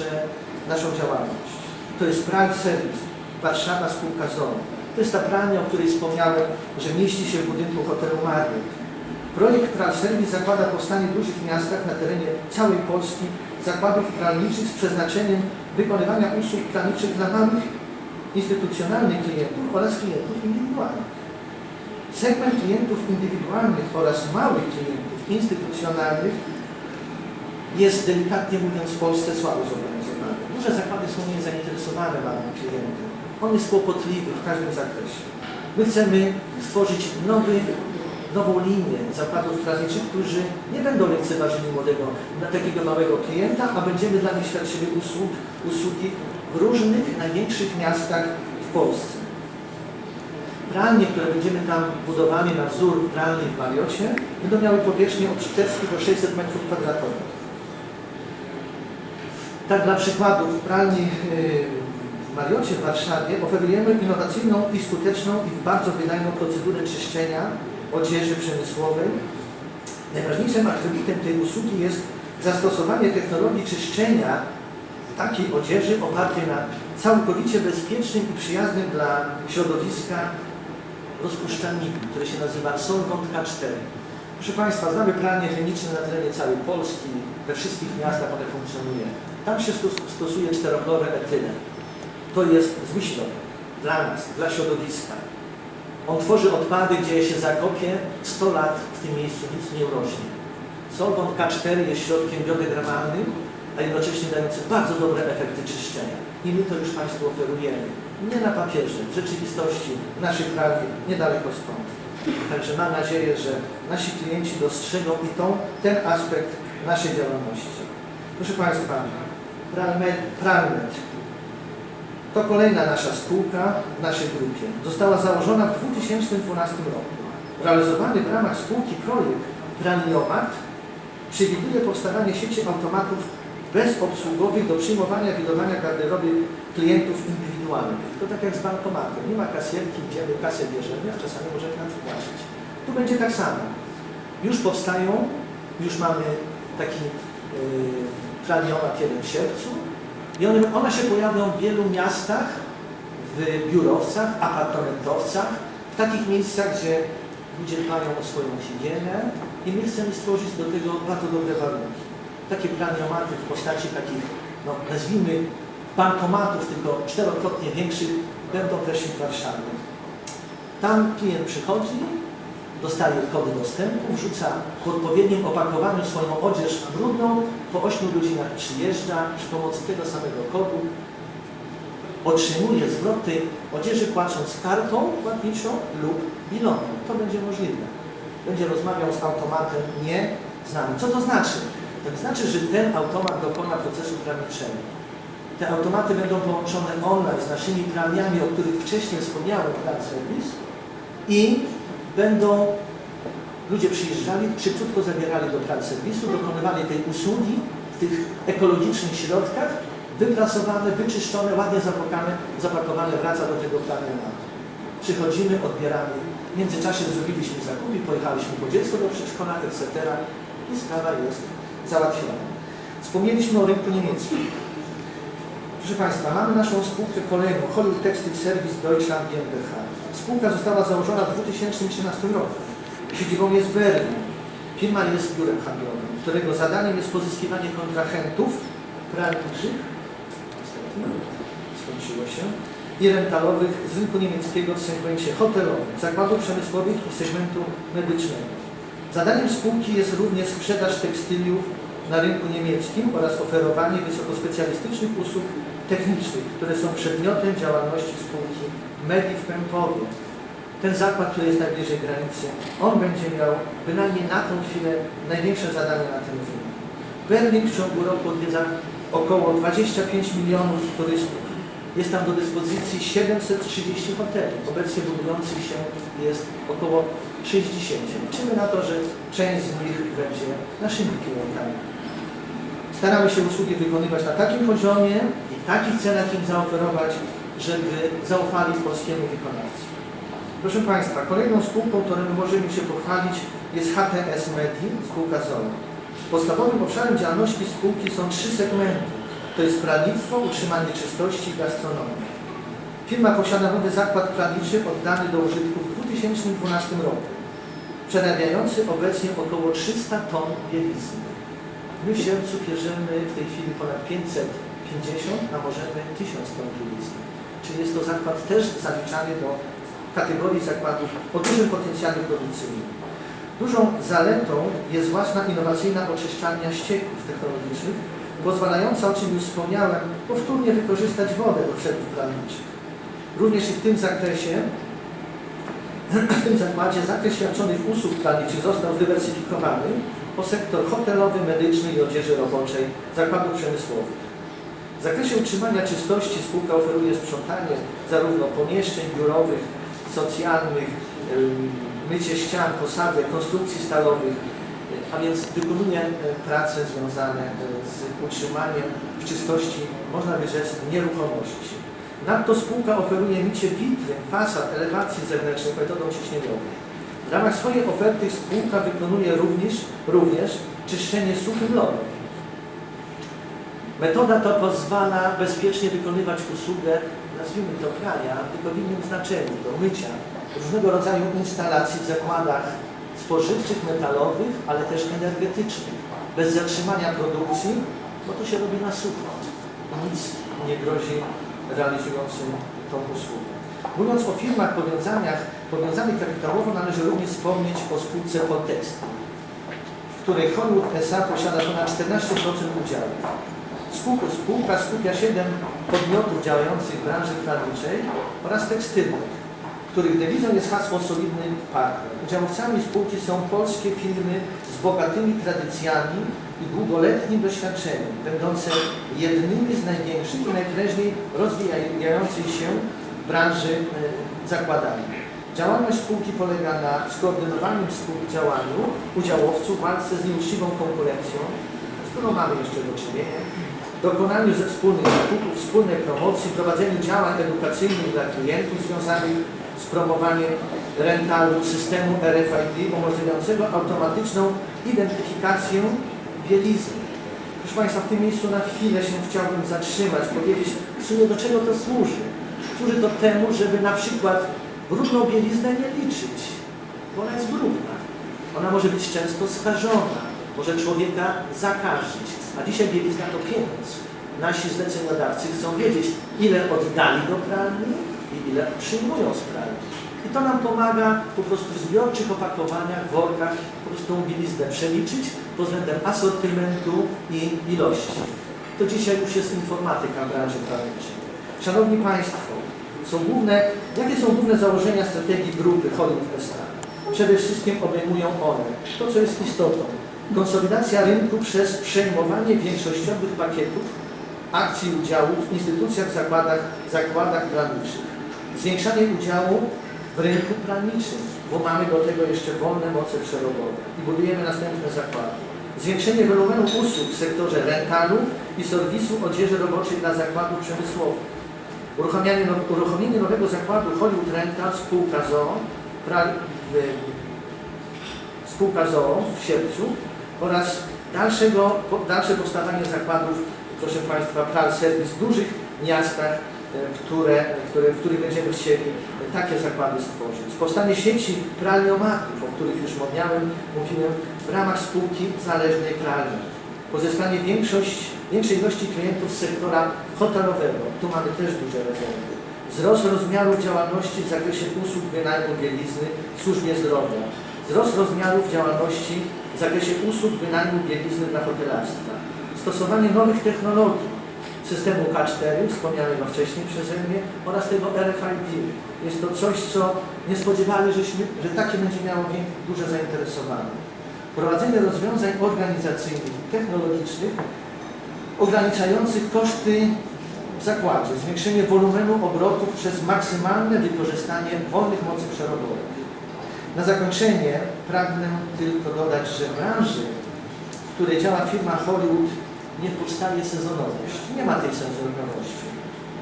nasze, naszą działalność. To jest Pride Service, Warszawa Spółka ZOO. To jest ta pralnia, o której wspomniałem, że mieści się w budynku hotelu Marriott. Projekt Pride Service zakłada powstanie w dużych miastach na terenie całej Polski zakładów pralniczych z przeznaczeniem wykonywania usług pralniczych dla małych instytucjonalnych klientów oraz klientów indywidualnych. Segment klientów indywidualnych oraz małych klientów instytucjonalnych jest delikatnie mówiąc w Polsce słabo zorganizowany. Duże zakłady są niezainteresowane małym klientem. On jest kłopotliwy w każdym zakresie. My chcemy stworzyć nowy, nową linię zakładów prawniczych, którzy nie będą lekceważyli młodego, takiego małego klienta, a będziemy dla nich świadczyli usług, usługi w różnych, największych miastach w Polsce. Pralnie, które będziemy tam budowali na wzór pralni w Mariocie, będą miały powierzchnię od 400 do 600 m2. Tak dla przykładu, w pralni yy, w Mariocie w Warszawie oferujemy innowacyjną i skuteczną i bardzo wydajną procedurę czyszczenia odzieży przemysłowej. Najważniejszym atrybutem tej usługi jest zastosowanie technologii czyszczenia takiej odzieży opartej na całkowicie bezpiecznym i przyjaznym dla środowiska rozpuszczalniku, który się nazywa Solvent K4. Proszę Państwa, znamy pralnie chemiczne na terenie całej Polski, we wszystkich miastach one funkcjonuje. Tam się stos- stosuje czterochloroetylę. To jest zły środek dla nas, dla środowiska. On tworzy odpady, gdzie się zakopie 100 lat w tym miejscu nic nie urośnie. Solvent K4 jest środkiem biodegradowalnym, a jednocześnie dającym bardzo dobre efekty czyszczenia. I my to już Państwu oferujemy. Nie na papierze, w rzeczywistości, w naszej prawie, niedaleko stąd. Także mam nadzieję, że nasi klienci dostrzegą i tą, ten aspekt naszej działalności. Proszę Państwa, Pralmet, to kolejna nasza spółka w naszej grupie. Została założona w 2012 roku. Realizowany w ramach spółki projekt Pralniomat przewiduje powstawanie sieci automatów bezobsługowych do przyjmowania i wydawania garderoby klientów indywidualnych. To tak jak z bankomatem. Nie ma kasjerki, gdzie my kasę bierzemy, a czasami możemy nam wypłacić. Tu będzie tak samo. Już powstają, już mamy taki yy, pralniomat jeden w Sierpcu i one, one się pojawią w wielu miastach, w biurowcach, apartamentowcach, w takich miejscach, gdzie ludzie dbają o swoją higienę i my chcemy stworzyć do tego bardzo dobre warunki. Takie planiomaty w postaci takich, no, nazwijmy, bankomatów, tylko czterokrotnie większych, będą wreszcie w Warszawie. Tam klient przychodzi, dostaje kody dostępu, wrzuca w odpowiednim opakowaniu swoją odzież brudną, po 8 godzinach przyjeżdża przy pomocy tego samego kodu, otrzymuje zwrot tej odzieży płacąc kartą płatniczą lub bilonem. To będzie możliwe. Będzie rozmawiał z automatem, nie z. Co to znaczy? To znaczy, że ten automat dokona procesu prawniczego. Te automaty będą połączone online z naszymi pralniami, o których wcześniej wspomniałem, Plan Service i będą ludzie przyjeżdżali, szybciutko zabierali do plan serwisu, dokonywali tej usługi w tych ekologicznych środkach, wyprasowane, wyczyszczone, ładnie zapakowane, zapakowane wraca do tego planionatu. Przychodzimy, odbieramy. W międzyczasie zrobiliśmy zakupy, pojechaliśmy po dziecko do przedszkola, etc. I sprawa jest załatwiona. Wspomnieliśmy o rynku niemieckim. Proszę Państwa, mamy naszą spółkę kolejną, Hollywood Textile Service Deutschland GmbH. Spółka została założona w 2013 roku. Siedzibą jest Berlin. Firma jest biurem handlowym, którego zadaniem jest pozyskiwanie kontrahentów prawniczych, niestety skończyło się, i rentalowych z rynku niemieckiego w segmencie hotelowym, zakładów przemysłowych i segmentu medycznego. Zadaniem spółki jest również sprzedaż tekstyliów na rynku niemieckim oraz oferowanie wysokospecjalistycznych usług technicznych, które są przedmiotem działalności spółki Medi w Pępowie. Ten zakład, który jest najbliżej granicy, on będzie miał bynajmniej na tą chwilę największe zadanie na tym rynku. Berlin w ciągu roku odwiedza około 25 milionów turystów. Jest tam do dyspozycji 730 hoteli. Obecnie budujących się jest około 60. Liczymy na to, że część z nich będzie naszymi klientami. Staramy się usługi wykonywać na takim poziomie takich cenach im zaoferować, żeby zaufali polskiemu wykonawcy. Proszę Państwa, kolejną spółką, którą możemy się pochwalić jest HTS Medi, spółka ZOO. Podstawowym obszarem działalności spółki są trzy segmenty. to jest pralnictwo, utrzymanie czystości i gastronomia. Firma posiada nowy zakład pralniczy oddany do użytku w 2012 roku, przerabiający obecnie około 300 ton bielizny. My w Sierpcu bierzemy w tej chwili ponad 550, a możemy 1000 ton bielizny. Czyli jest to zakład też zaliczany do kategorii zakładów o dużym potencjale produkcyjnym. Dużą zaletą jest własna innowacyjna oczyszczalnia ścieków technologicznych, pozwalająca, o czym już wspomniałem, powtórnie wykorzystać wodę do celów prawniczych. Również i w tym zakresie, w tym zakładzie zakres świadczonych usług prawniczych został zdywersyfikowany o sektor hotelowy, medyczny i odzieży roboczej zakładów przemysłowych. W zakresie utrzymania czystości spółka oferuje sprzątanie zarówno pomieszczeń biurowych, socjalnych, mycie ścian, posadzek, konstrukcji stalowych, a więc wykonuje prace związane z utrzymaniem w czystości, można by rzec, nieruchomości. Nadto spółka oferuje mycie witryn, fasad, elewacji zewnętrznych metodą ciśnieniową. W ramach swojej oferty spółka wykonuje również, również czyszczenie suchym lodem. Metoda ta pozwala bezpiecznie wykonywać usługę, nazwijmy to prania, tylko w innym znaczeniu, do mycia różnego rodzaju instalacji w zakładach spożywczych, metalowych, ale też energetycznych, bez zatrzymania produkcji, bo to się robi na sucho. Nic nie grozi realizującym tą usługę. Mówiąc o firmach powiązaniach, powiązanych kapitałowo, należy również wspomnieć o spółce Poltext, w której Hollywood SA posiada ponad 14% udziałów. Spółka, spółka skupia 7 podmiotów działających w branży prawniczej oraz tekstylnej, których dewizą jest hasło solidny partner. Udziałowcami spółki są polskie firmy z bogatymi tradycjami i długoletnim doświadczeniem, będące jednymi z największych i najprężniej rozwijających się w branży e, zakładami. Działalność spółki polega na skoordynowanym współdziałaniu udziałowców w walce z nieuczciwą konkurencją, z którą mamy jeszcze do czynienia, dokonaniu ze wspólnych zakupów, wspólnej promocji, prowadzeniu działań edukacyjnych dla klientów związanych z promowaniem rentalu systemu RFID umożliwiającego automatyczną identyfikację bielizny. Proszę Państwa, w tym miejscu na chwilę się chciałbym zatrzymać, powiedzieć w sumie do czego to służy. Służy to temu, żeby na przykład brudną bieliznę nie liczyć, bo ona jest brudna. Ona może być często skażona, może człowieka zakażyć, a dzisiaj bielizna to pieniądz. Nasi zleceniodawcy chcą wiedzieć, ile oddali do pralni i ile przyjmują z pralni. I to nam pomaga po prostu w zbiorczych opakowaniach, workach, po prostu tą bieliznę przeliczyć pod względem asortymentu i ilości. To dzisiaj już jest informatyka w branży prawniczej. Szanowni Państwo, są główne, jakie są główne założenia strategii grupy Hollywood SA? Przede wszystkim obejmują one to, co jest istotą. Konsolidacja rynku przez przejmowanie większościowych pakietów akcji udziałów w instytucjach, zakładach, zakładach prawniczych. Zwiększanie udziału w rynku prawniczym, bo mamy do tego jeszcze wolne moce przerobowe i budujemy następne zakłady. Zwiększenie wolumenu usług w sektorze rentalu i serwisu odzieży roboczej dla zakładów przemysłowych. Uruchamianie, now, uruchomienie nowego zakładu Hollywood Rental spółka ZOO, pra, w, spółka ZOO w Sierpcu oraz dalszego, dalsze powstawanie zakładów, proszę Państwa, pral serwis w dużych miastach, e, które, które, w których będziemy chcieli takie zakłady stworzyć. Powstanie sieci pralniomatów, o których już mówiłem, mówiłem w ramach spółki zależnej pralni. Pozyskanie większej ilości klientów z sektora hotelowego. Tu mamy też duże rezerwy. Wzrost rozmiarów działalności w zakresie usług wynajmu bielizny w służbie zdrowia. Wzrost rozmiarów działalności w zakresie usług wynajmu bielizny dla hotelarstwa. Stosowanie nowych technologii, systemu K4, wspomnianego wcześniej przeze mnie, oraz tego RFID. Jest to coś, co nie spodziewali, żeśmy, że takie będzie miało duże zainteresowanie. Prowadzenie rozwiązań organizacyjnych technologicznych ograniczających koszty w zakładzie, zwiększenie wolumenu obrotów przez maksymalne wykorzystanie wolnych mocy przerobowych. Na zakończenie pragnę tylko dodać, że w branży, w której działa firma Hollywood, nie powstaje sezonowość. Nie ma tej sezonowości.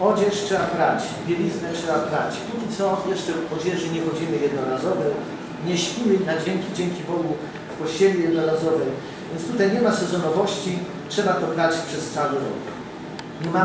Odzież trzeba prać, bieliznę trzeba prać. Póki co jeszcze odzieży nie chodzimy jednorazowo, nie śpimy na dzięki, dzięki Bogu w pościeli jednorazowej. Więc tutaj nie ma sezonowości, trzeba to prać przez cały rok. Nie mamy